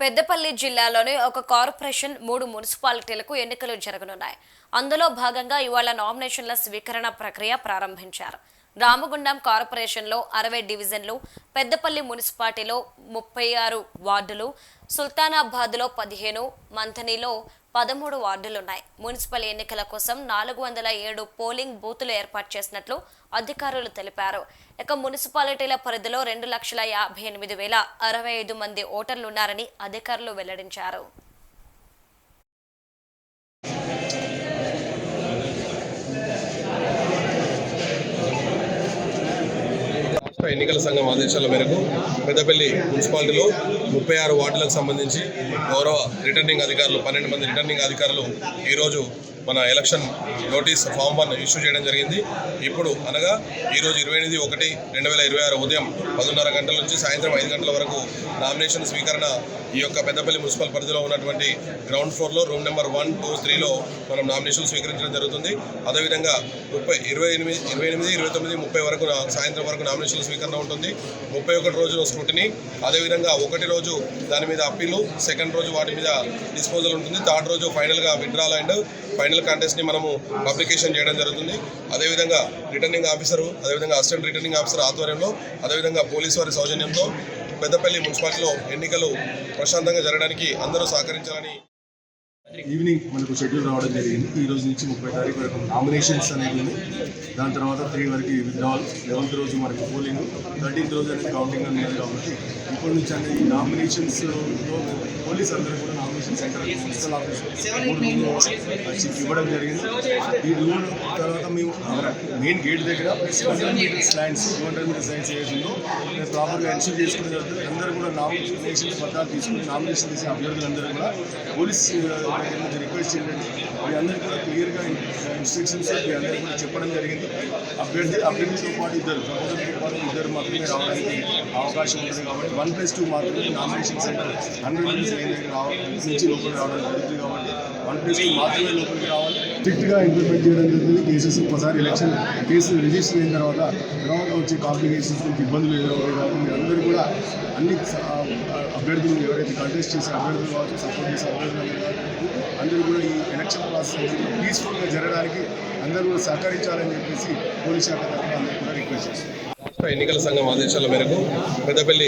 పెద్దపల్లి జిల్లాలోని ఒక కార్పొరేషన్ మూడు మున్సిపాలిటీలకు ఎన్నికలు జరగనున్నాయి. అందులో భాగంగా ఇవాళ నామినేషన్ల స్వీకరణ ప్రక్రియ ప్రారంభించారు. రామగుండం కార్పొరేషన్లో అరవై డివిజన్లు పెద్దపల్లి మున్సిపాలిటీలో ముప్పై ఆరు వార్డులు సుల్తానాబాద్లో పదిహేను మంథనిలో పదమూడు వార్డులున్నాయి. మున్సిపల్ ఎన్నికల కోసం నాలుగు వందల ఏడు పోలింగ్ బూతులు ఏర్పాటు చేసినట్లు అధికారులు తెలిపారు. ఇక మున్సిపాలిటీల పరిధిలో రెండు లక్షల యాభై ఎనిమిది వేల అరవై ఐదు మంది ఓటర్లున్నారని అధికారులు వెల్లడించారు. రాష్ట్ర ఎన్నికల సంఘం ఆదేశాల మేరకు పెద్దపల్లి మున్సిపాలిటీలో ముప్పై ఆరు వార్డులకు సంబంధించి గౌరవ రిటర్నింగ్ అధికారులు పన్నెండు మంది రిటర్నింగ్ అధికారులు ఈరోజు మన election notice form one issue చేయడం జరిగింది. ఇప్పుడు అనగా ఈరోజు ఇరవై ఎనిమిది ఒకటి రెండు వేల ఇరవై ఆరు ఉదయం పదున్నర గంటల నుంచి సాయంత్రం ఐదు గంటల వరకు నామినేషన్ స్వీకరణ ఈ యొక్క పెద్దపల్లి మున్సిపల్ పరిధిలో ఉన్నటువంటి గ్రౌండ్ ఫ్లోర్లో రూమ్ నెంబర్ వన్ టూ త్రీలో మనం నామినేషన్ స్వీకరించడం జరుగుతుంది. అదేవిధంగా ముప్పై ఇరవై ఎనిమిది ఇరవై ఎనిమిది ఇరవై తొమ్మిది ముప్పై వరకు సాయంత్రం వరకు నామినేషన్ స్వీకరణ ఉంటుంది. ముప్పై ఒకటి రోజు స్క్రూటినీ అదేవిధంగా ఒకటి రోజు దాని మీద అప్పీలు సెకండ్ రోజు వాటి మీద డిస్పోజల్ ఉంటుంది. థర్డ్ రోజు ఫైనల్గా విడ్రాల్ అండ్ ఫైనల్ కాంటెస్ట్ని మనము పబ్లికేషన్ చేయడం జరుగుతుంది. అదేవిధంగా రిటర్నింగ్ ఆఫీసరు అదేవిధంగా అసిస్టెంట్ రిటర్నింగ్ ఆఫీసర్ ఆధ్వర్యంలో అదేవిధంగా పోలీసు వారి సౌజన్యంతో పెద్దపల్లి మున్సిపాలిటీలో ఎన్నికలు ప్రశాంతంగా జరగడానికి అందరూ సహకరించాలని ఈవినింగ్ మనకు షెడ్యూల్ రావడం జరిగింది. ఈ రోజు నుంచి ముప్పై తారీఖు వరకు నామినేషన్స్ అనేది ఉంది దాని తర్వాత త్రీ వరకు విత్డ్రావల్ లెవెన్త్ రోజు మనకి పోలింగ్ థర్టీన్త్ రోజు అనేది కౌంటింగ్ అనేది కాబట్టి ఇప్పటి నుంచి అనేది ఈ నామినేషన్స్ పోలీస్ అందరూ కూడా నామినేషన్ సెంటర్ మున్సిపల్ ఆఫీస్ ఇవ్వడం జరిగింది. ఈ రూమ్ తర్వాత మేము మెయిన్ గేట్ దగ్గర two hundred metres lands two hundred metres lands ఏదైతుందో మేము ప్రాపర్గా ఎన్షూర్ చేసుకునే జరుగుతుంది అందరూ కూడా నామినేషన్ పత్రాలు తీసుకుని నామినేషన్ చేసే అభ్యర్థులందరూ కూడా పోలీస్ దగ్గర రిక్వెస్ట్ చేయండి మీ అందరికీ కూడా క్లియర్గా ఇన్స్ట్రక్షన్స్ మీ అందరికీ కూడా చెప్పడం జరిగింది. అభ్యర్థి అభ్యర్థితో పాటు ఇద్దరు ప్రపోజల్తో పాటు ఇద్దరు మాత్రమే రావడానికి అవకాశం ఉంటుంది కాబట్టి వన్ ప్లస్ టూ మాత్రమే nomination centre hundred metres line దగ్గర రావడం నుంచి లోపల రావడం జరుగుతుంది కాబట్టి వన్ ప్లస్ టూ మాత్రమే లోపలికి రావాలి. స్ట్రిక్ట్గా ఇంప్లిమెంట్ చేయడం జరుగుతుంది. కేసెస్ ఒకసారి ఎలక్షన్ కేసు రిజిస్టర్ అయిన తర్వాత తర్వాత వచ్చే కాంప్లికేషన్స్ మీకు ఇబ్బందులు ఎదురవుతాయి కాబట్టి మీరు అందరూ కూడా అన్ని అభ్యర్థులు ఎవరైతే కంటెస్ట్ చేసే అభ్యర్థులు కావచ్చు సపోర్ట్ చేసే అభ్యర్థులు అందరూ కావచ్చు, అందరూ కూడా ఈ ఎలక్షన్ ప్రాసెస్ పీస్ఫుల్గా జరగడానికి అందరూ కూడా సహకరించాలని చెప్పేసి పోలీస్ శాఖ తరఫున అందరూ కూడా రిక్వెస్ట్ చేస్తారు ఎన్నికల సంఘం ఆదేశాల మేరకు పెద్దపల్లి